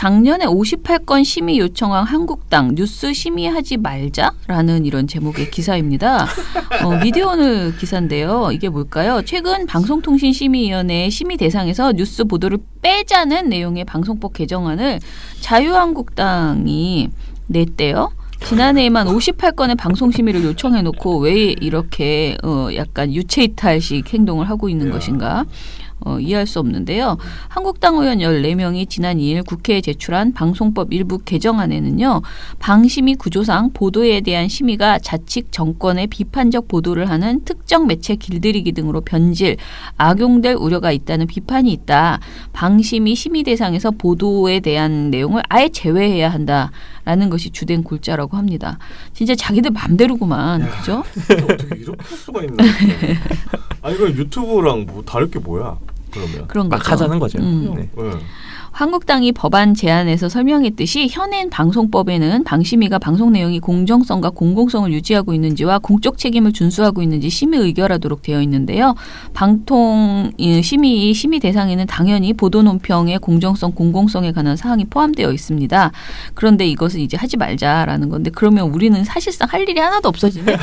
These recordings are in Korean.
작년에 58건 심의 요청한 한국당 뉴스 심의하지 말자라는 이런 제목의 기사입니다. 어, 미디어오늘 기사인데요. 이게 뭘까요? 최근 방송통신심의위원회 심의 대상에서 뉴스 보도를 빼자는 내용의 방송법 개정안을 자유한국당이 냈대요. 지난해에만 58건의 방송 심의를 요청해 놓고 왜 이렇게 어 약간 유체이탈식 행동을 하고 있는 것인가? 어, 이해할 수 없는데요. 한국당 의원 14명이 지난 2일 국회에 제출한 방송법 일부 개정안에는요. 방심위 구조상 보도에 대한 심의가 자칙 정권의 비판적 보도를 하는 특정 매체 길들이기 등으로 변질, 악용될 우려가 있다는 비판이 있다. 방심위 심의 대상에서 보도에 대한 내용을 아예 제외해야 한다 라는 것이 주된 골자라고 합니다. 진짜 자기들 맘대로구만. 그죠? 어떻게 이렇게 할 수가 있나? 아니 이거 유튜브랑 뭐 다를 게 뭐야? 그러면 그런 막 거죠. 하자는 거죠. 음. 네. 네. 한국당이 법안 제안에서 설명했듯이 현행 방송법에는 방심위가 방송 내용이 공정성과 공공성을 유지하고 있는지와 공적 책임을 준수하고 있는지 심의 의결하도록 되어 있는데요. 방통 이, 심의 심의 대상에는 당연히 보도 논평의 공정성, 공공성에 관한 사항이 포함되어 있습니다. 그런데 이것은 이제 하지 말자라는 건데 그러면 우리는 사실상 할 일이 하나도 없어지네.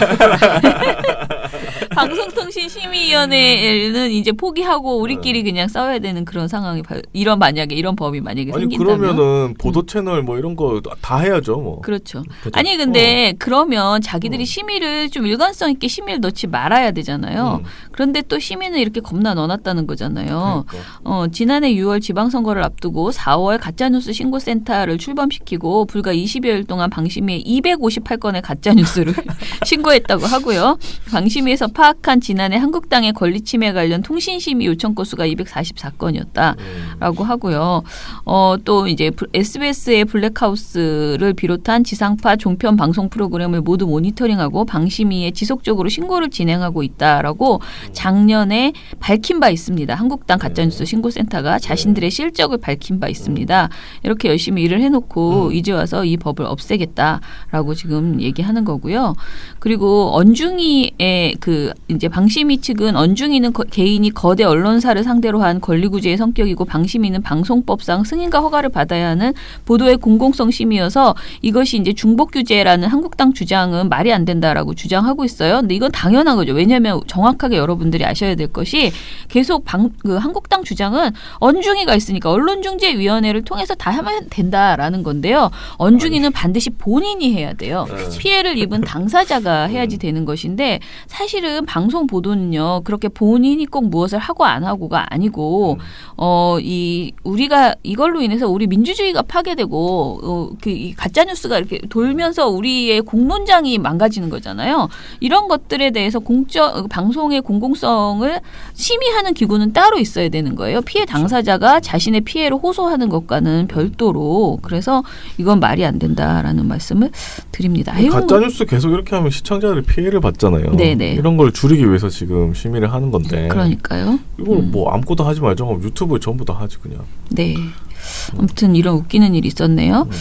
방송통신심의위원회는 이제 포기하고 우리끼리 그냥 싸워야 되는 그런 상황이 바- 이런 만약에 이런 법이 만약에 아니 생긴다면 그러면은 보도 채널 뭐 이런 거 다 해야죠 뭐. 그렇죠. 그죠. 아니 근데 어. 그러면 자기들이 심의를 좀 일관성 있게 심의를 넣지 말아야 되잖아요. 음. 그런데 또 심의는 이렇게 겁나 넣어놨다는 거잖아요. 그러니까. 어, 지난해 6월 지방선거를 앞두고 4월 가짜뉴스 신고센터를 출범시키고 불과 20여일 동안 방심위에 258건의 가짜뉴스를 신고했다고 하고요. 방심위에서 파악한 지난해 한국당의 권리침해 관련 통신심의 요청 건수가 244건이었다. 음. 라고 하고요. 어, 또 이제 브- SBS의 블랙하우스를 비롯한 지상파 종편 방송 프로그램을 모두 모니터링하고 방심위에 지속적으로 신고를 진행하고 있다라고 작년에 밝힌 바 있습니다. 한국당 가짜뉴스 신고센터가 자신들의 실적을 밝힌 바 있습니다. 이렇게 열심히 일을 해놓고 이제 와서 이 법을 없애겠다라고 지금 얘기하는 거고요. 그리고 언중이의 그 이제 방심위 측은 언중이는 거- 개인이 거대 언론사를 상대로 한 권리구제의 성격이고 방심위는 방송법 상 승인과 허가를 받아야 하는 보도의 공공성 심이어서 이것이 이제 중복 규제라는 한국당 주장은 말이 안 된다라고 주장하고 있어요. 근데 이건 당연한 거죠. 왜냐하면 정확하게 여러분들이 아셔야 될 것이 계속 방, 그 한국당 주장은 언중이가 있으니까 언론중재위원회를 통해서 다 하면 된다라는 건데요. 언중이는 반드시 본인이 해야 돼요. 네. 피해를 입은 당사자가 해야지 되는 것인데 사실은 방송 보도는요 그렇게 본인이 꼭 무엇을 하고 안 하고가 아니고 어 이 우리가 이걸로 인해서 우리 민주주의가 파괴되고 어, 그이 가짜 뉴스가 이렇게 돌면서 우리의 공론장이 망가지는 거잖아요. 이런 것들에 대해서 공적 방송의 공공성을 심의하는 기구는 따로 있어야 되는 거예요. 피해 당사자가 자신의 피해를 호소하는 것과는 별도로 그래서 이건 말이 안 된다라는 말씀을 드립니다. 아유, 가짜 뉴스 계속 이렇게 하면 시청자들이 피해를 받잖아요. 네네. 이런 걸 줄이기 위해서 지금 심의를 하는 건데. 그러니까요. 이걸 음. 뭐 아무것도 하지 말자. 하면 유튜브에 전부 다 하지 그냥. 네. 아무튼 이런 웃기는 일이 있었네요. 음.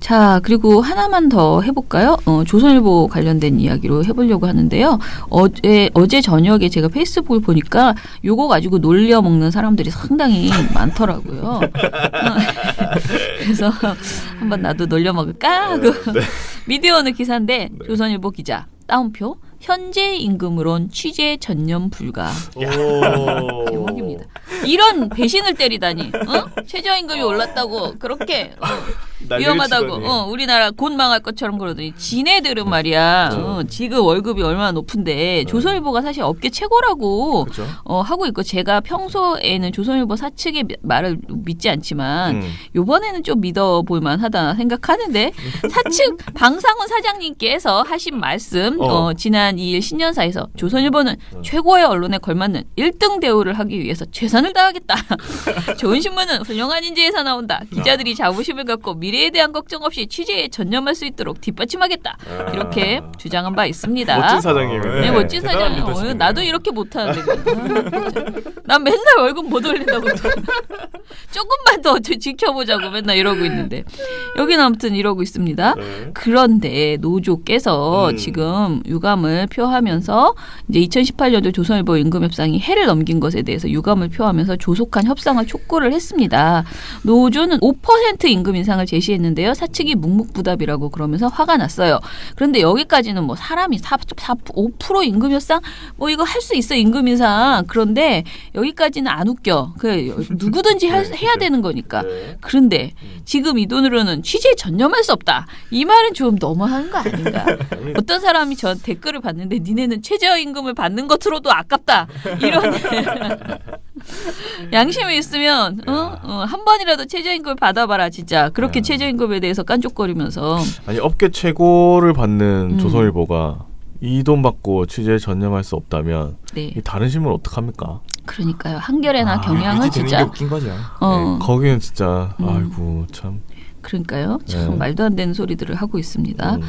자, 그리고 하나만 더 해볼까요? 어, 조선일보 관련된 이야기로 해보려고 하는데요. 어제, 어제 저녁에 제가 페이스북을 보니까 요거 가지고 놀려 먹는 사람들이 상당히 많더라고요. 어, 그래서 한번 나도 놀려 먹을까? 하고 미디어오늘 기사인데 조선일보 기자 따옴표 현재 임금으론 취재 전념 불가. 이런 배신을 때리다니. 어? 최저임금이 올랐다고 그렇게 어, 위험하다고. 어, 우리나라 곧 망할 것처럼 그러더니 지네들은 말이야. 어, 지금 월급이 얼마나 높은데 조선일보가 사실 업계 최고라고 그렇죠. 어, 하고 있고 제가 평소에는 조선일보 사측의 미- 말을 믿지 않지만 음. 요번에는 좀 믿어 볼 만하다 생각하는데 사측 방상훈 사장님께서 하신 말씀 어. 어, 지난 2일 신년사에서 조선일보는 최고의 언론에 걸맞는 1등 대우를 하기 위해서 최선을 다하겠다. 좋은 신문은 훌륭한 인재에서 나온다. 기자들이 자부심을 갖고 미 래에 대한 걱정 없이 취재에 전념할 수 있도록 뒷받침하겠다. 이렇게 주장한 바 있습니다. 아. 멋진 사장님이네. 네, 멋진 대단한 사장님. 어. 나도 이렇게 못하는데. 아. 난 맨날 월급 못 올린다고. 조금만 더 지- 지켜보자고 맨날 이러고 있는데. 여기는 아무튼 이러고 있습니다. 네. 그런데 노조께서 음. 지금 유감을 표하면서 이제 2018년도 조선일보 임금협상이 해를 넘긴 것에 대해서 유감을 표하면서 조속한 협상을 촉구를 했습니다. 노조는 5% 임금 인상을 제 시했는데요. 사측이 묵묵부답이라고 그러면서 화가 났어요. 그런데 여기까지는 뭐 사람이 4, 4, 5% 임금 협상 뭐 이거 할 수 있어 임금 인상. 그런데 여기까지는 안 웃겨. 그 누구든지 할- 네, 해야 네. 되는 거니까. 네. 그런데 지금 이 돈으로는 취재에 전념할 수 없다. 이 말은 좀 너무한 거 아닌가? 어떤 사람이 저 댓글을 봤는데 니네는 최저임금을 받는 것으로도 아깝다. 이런 양심이 있으면 어? 어, 한 번이라도 최저임금을 받아봐라 진짜. 그렇게 야. 최저임금에 대해서 깐족거리면서 아니 업계 최고를 받는 음. 조선일보가 이 돈 받고 취재에 전념할 수 없다면 네이 다른 신문 어떡합니까? 그러니까요 한겨레나 아, 경향은 진짜 웃긴 거죠. 어 거기는 진짜 음. 아이고 참. 그러니까요 참 네. 말도 안 되는 소리들을 하고 있습니다. 음.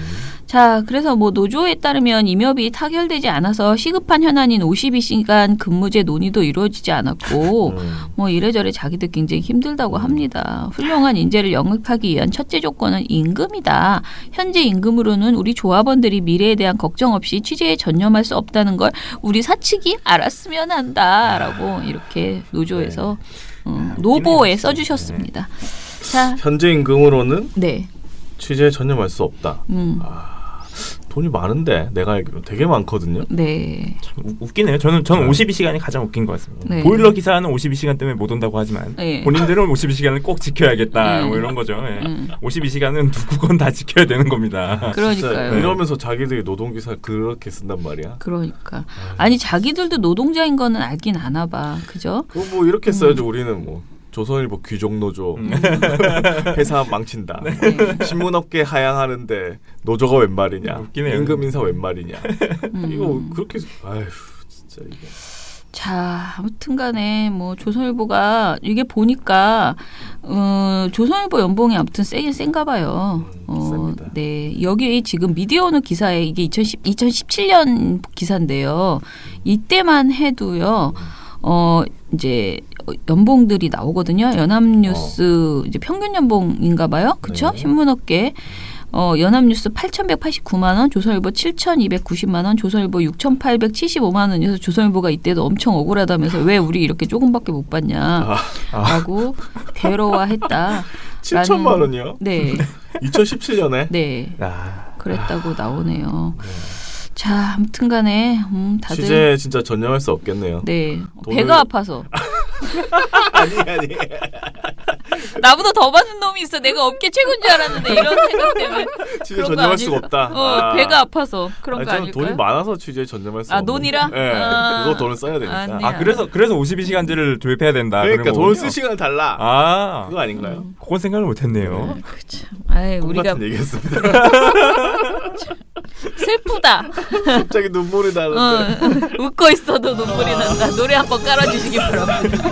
자, 그래서 뭐 노조에 따르면 임협이 타결되지 않아서 시급한 현안인 52시간 근무제 논의도 이루어지지 않았고 음. 뭐 이래저래 자기들 굉장히 힘들다고 합니다. 훌륭한 인재를 영입하기 위한 첫째 조건은 임금이다. 현재 임금으로는 우리 조합원들이 미래에 대한 걱정 없이 취재에 전념할 수 없다는 걸 우리 사측이 알았으면 한다라고 이렇게 노조에서 어, 노보에 써주셨습니다. 자, 현재 임금으로는 네, 취재에 전념할 수 없다. 음, 돈이 많은데 내가 알기로 되게 많거든요. 네, 참 우- 웃기네요. 저는 저는 네. 52시간이 가장 웃긴 것 같습니다. 네. 보일러 기사는 52시간 때문에 못 온다고 하지만 네. 본인들은 52시간을 꼭 지켜야겠다. 네. 뭐 이런 거죠. 예. 음. 52시간은 누구건 다 지켜야 되는 겁니다. 그러니까요. 이러면서 자기들이 노동 기사 그렇게 쓴단 말이야. 그러니까 아니 자기들도 노동자인 거는 알긴 아나 봐, 그죠? 뭐 이렇게 써야죠. 우리는 뭐 조선일보 귀족 노조 음. 회사 망친다. 네. 신문업계 하향하는데 노조가 웬 말이냐? 웃기네요. 임금 인사 웬 말이냐? 음. 이거 그렇게 아휴 진짜 이게 자, 아무튼간에 뭐 조선일보가 이게 보니까 어, 조선일보 연봉이 아무튼 세긴 센가 봐요. 음, 셉니다. 네, 여기 지금 미디어오늘 기사에 이게 2010, 2017년 기사인데요. 이때만 해도요. 어 이제 연봉들이 나오거든요. 연합뉴스 이제 평균 연봉인가 봐요. 그렇죠? 네. 신문업계 어, 연합뉴스 8,189만 원, 조선일보 7,290만 원, 조선일보 6,875만 원이어서 조선일보가 이때도 엄청 억울하다면서 왜 우리 이렇게 조금밖에 못 받냐라고 아. 대로화했다. 7천만 원이요? 네, 2017년에 네, 아, 그랬다고 나오네요. 자, 아무튼 간에 음, 다들 취재 진짜 전념할 수 없겠네요. 네 돈을- 배가 아파서 아니 아니. 나보다 더 받는 놈이 있어. 내가 업계 최고인 줄 알았는데 이런 생각 때문에 취재 전념할 수가 아닐까? 없다. 어, 아. 배가 아파서 그런 아니, 거 저는 아닐까요? 돈이 많아서 취재에 전념할 수 아, 없는. 돈이라? 네, 아. 그거 돈을 써야 되니까. 아니야. 아 그래서 그래서 52시간제를 도입해야 된다. 그러니까 그런 돈을 거군요. 쓸 시간을 달라. 아 그거 아닌가요? 그건 생각을 못했네요. 네, 그쵸. 아이, 꿈 우리가 같은 얘기였습니다. 슬프다. 갑자기 눈물이 나는데. 어, 웃고 있어도 눈물이 난다. 노래 한 번 깔아주시기 바랍니다.